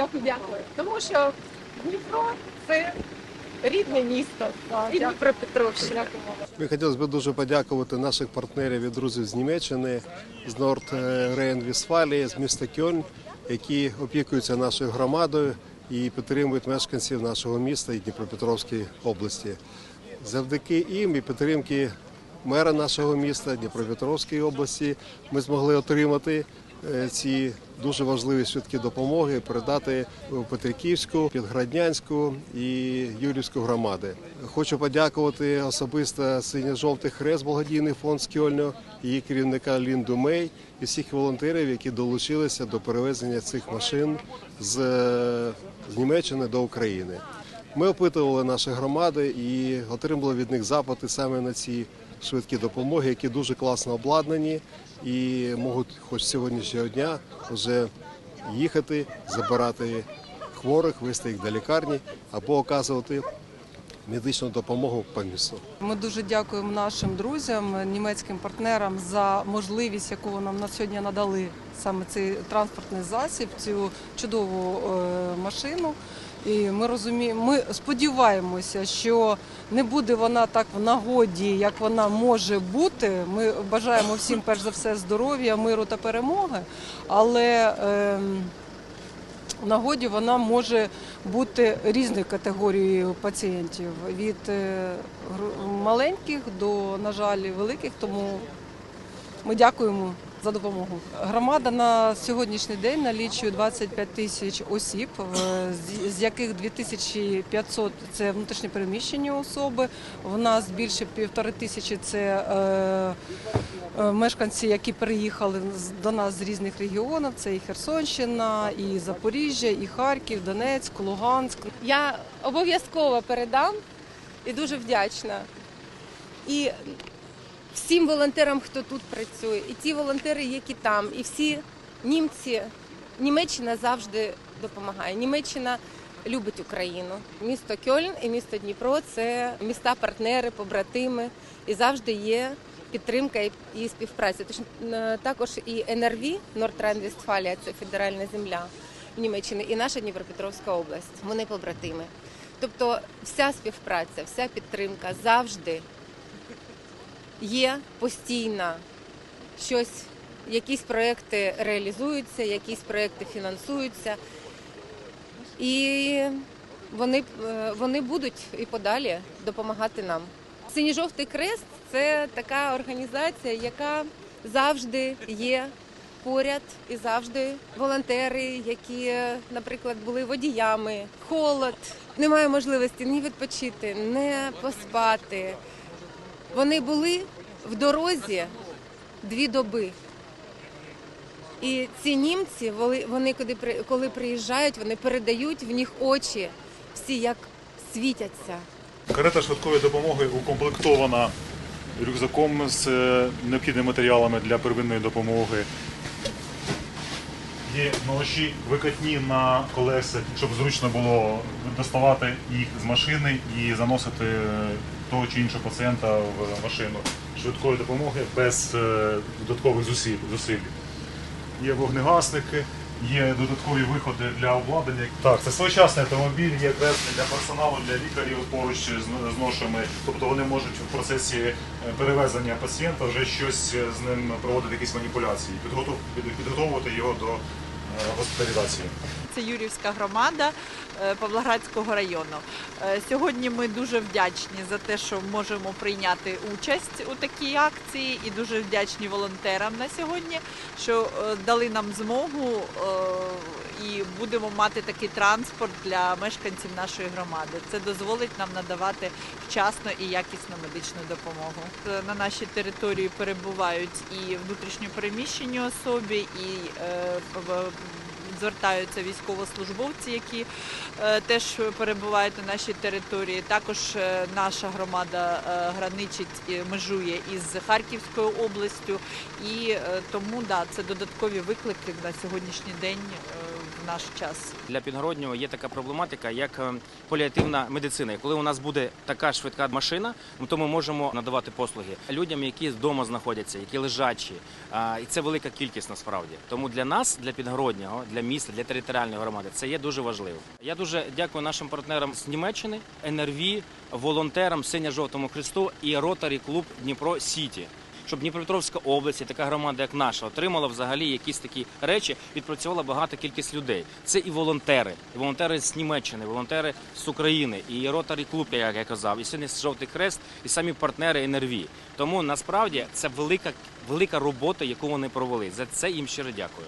Дякую, дякую. Тому що Дніпро це рідне місто. І Дніпропетровщина. Ми хотілося б дуже подякувати наших партнерів і друзів з Німеччини, з Норд рейн вісфалії з міста Кьольн, які опікуються нашою громадою і підтримують мешканців нашого міста і Дніпропетровської області. Завдяки їм і підтримки мера нашого міста Дніпропетровської області ми змогли отримати ці дуже важливі швидкі допомоги, передати у Петриківську, Підграднянську і Юрівську громади. Хочу подякувати особисто синьо-жовтий хрест благодійний фонд з її керівника Лінду Мей і всіх волонтерів, які долучилися до перевезення цих машин з, е, з Німеччини до України. Ми опитували наші громади і отримали від них запити саме на ці швидкі допомоги, які дуже класно обладнані і можуть хоч сьогоднішнього дня вже їхати, забирати хворих, вести їх до лікарні або оказувати медичну допомогу по місту. Ми дуже дякуємо нашим друзям, німецьким партнерам за можливість, яку нам на сьогодні надали саме цей транспортний засіб, цю чудову е, машину. І ми розуміємо, ми сподіваємося, що не буде вона так в нагоді, як вона може бути. Ми бажаємо всім перш за все здоров'я, миру та перемоги. Але ем, в нагоді вона може бути різної категорії пацієнтів від е, маленьких до, на жаль, великих. Тому ми дякуємо за допомогу. Громада на сьогоднішній день налічує 25 тисяч осіб, з- яких 2500 – це внутрішньопереміщені особи. В нас більше півтори тисячі – це е, е, мешканці, які приїхали до нас з різних регіонів. Це і Херсонщина, і Запоріжжя, і Харків, Донецьк, Луганськ. Я обов'язково передам і дуже вдячна. І всім волонтерам, хто тут працює, і ті волонтери, які там, і всі німці. Німеччина завжди допомагає. Німеччина любить Україну. Місто Кьольн і місто Дніпро це міста-партнери, побратими, і завжди є підтримка і- співпраця. Тож е, також і НРВ, Нортрайн-Вестфалія, це федеральна земля в Німеччині, і наша Дніпропетровська область. Вони побратими. Тобто вся співпраця, вся підтримка завжди є постійна. Щось, якісь проекти реалізуються, якісь проекти фінансуються. І вони, е, вони будуть і подалі допомагати нам. Синьо-жовтий крест це така організація, яка завжди є поряд і завжди волонтери, які, наприклад, були водіями, холод, немає можливості ні відпочити, не поспати. Вони були в дорозі дві доби. І ці німці, вони- коли при- коли приїжджають, вони передають в них очі всі як світяться. Карета швидкої допомоги укомплектована рюкзаком з е, необхідними матеріалами для первинної допомоги. Є ноші викатні на колесах, щоб зручно було доставати їх з машини і заносити е, того чи іншого пацієнта в машину швидкої допомоги без е, додаткових зусиль. Є вогнегасники, є додаткові виходи для обладнання. Так, це своєчасний автомобіль, є кресний для персоналу, для лікарів поруч з, ношами. Тобто вони можуть в процесі е, перевезення пацієнта вже щось е, з ним проводити, якісь маніпуляції, підготов, підготовувати його до госпіталізації. Це Юрівська громада е, Павлоградського району. Е, Сьогодні ми дуже вдячні за те, що можемо прийняти участь у такій акції, і дуже вдячні волонтерам на сьогодні, що е, дали нам змогу і будемо мати такий транспорт для мешканців нашої громади. Це дозволить нам надавати вчасно і якісну медичну допомогу. Е, На нашій території перебувають і внутрішньопереміщені особи, і е, звертаються військовослужбовці, які е, теж перебувають на нашій території. Також наша громада граничить межує із Харківською областю, і тому да, це додаткові виклики на сьогоднішній день в наш час. Для підгороднього є така проблематика, як е, паліативна медицина. Коли у нас буде така швидка машина, то ми можемо надавати послуги людям, які вдома знаходяться, які лежачі. І це велика кількість насправді. Тому для нас, для підгороднього, для міста, для територіальної громади, це є дуже важливо. Я дуже дякую нашим партнерам з Німеччини, НРВ, волонтерам Синя-жовтому Христу і Ротарі клуб Дніпро Сіті. Щоб Дніпропетровська область, і така громада, як наша, отримала взагалі якісь такі речі, відпрацювала багато кількість людей. Це і волонтери, і волонтери з Німеччини, волонтери з України, і Ротарі клуб, як я казав, і сьогодні Жовтий Хрест, і самі партнери НРВІ. Тому насправді це велика, велика робота, яку вони провели. За це їм щиро дякую.